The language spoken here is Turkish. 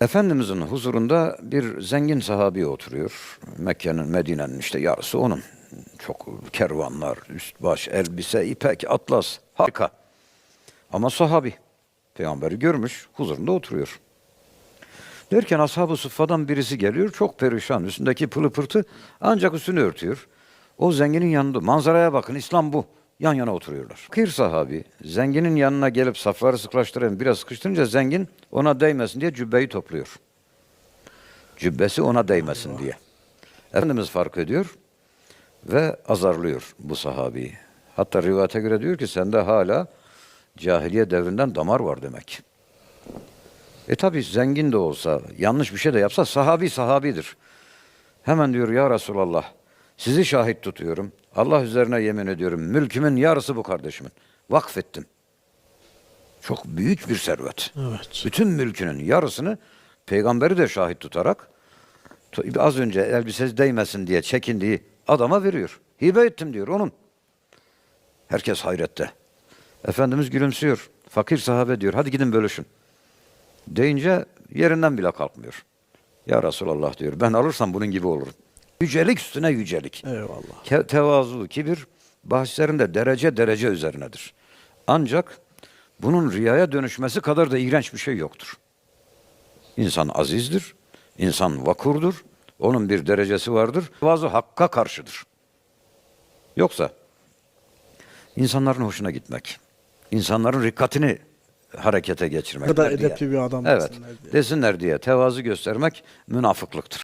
Efendimizin huzurunda bir zengin sahabi oturuyor. Mekke'nin, Medine'nin işte yarısı onun. Çok kervanlar, üst baş, elbise, ipek, atlas. Harika. Ama sahabi. Peygamberi görmüş, huzurunda oturuyor. Derken ashab-ı suffadan birisi geliyor, çok perişan. Üstündeki pılı pırtı ancak üstünü örtüyor. O zenginin yanında, manzaraya bakın, İslam bu. Yan yana oturuyorlar. Fakir sahabi, zenginin yanına gelip safları sıklaştıran, biraz sıkıştırınca zengin ona değmesin diye cübbeyi topluyor. Cübbesi ona değmesin diye. Efendimiz fark ediyor ve azarlıyor bu sahabeyi. Hatta rivayete göre diyor ki sende hala cahiliye devrinden damar var demek. E tabi zengin de olsa, yanlış bir şey de yapsa sahabi sahabidir. Hemen diyor ya Resulallah sizi şahit tutuyorum. Allah üzerine yemin ediyorum. Mülkümün yarısı bu kardeşimin. Vakfettim. Çok büyük bir servet. Evet. Bütün mülkünün yarısını peygamberi de şahit tutarak az önce elbisesi değmesin diye çekindiği adama veriyor. Hibe ettim diyor onun. Herkes hayrette. Efendimiz gülümsüyor. Fakir sahabe diyor hadi gidin bölüşün. Deyince yerinden bile kalkmıyor. Ya Resulallah diyor ben alırsam bunun gibi olurum. Yücelik üstüne yücelik. Eyvallah. Ke- tevazu, kibir bahslerinde derece derece üzerinedir. Ancak bunun riyaya dönüşmesi kadar da iğrenç bir şey yoktur. İnsan azizdir, insan vakurdur, onun bir derecesi vardır. Tevazu hakka karşıdır. Yoksa insanların hoşuna gitmek, insanların rikkatini harekete geçirmek. Ne kadar edepli bir adam Evet, desinler diye. desinler diye tevazu göstermek münafıklıktır.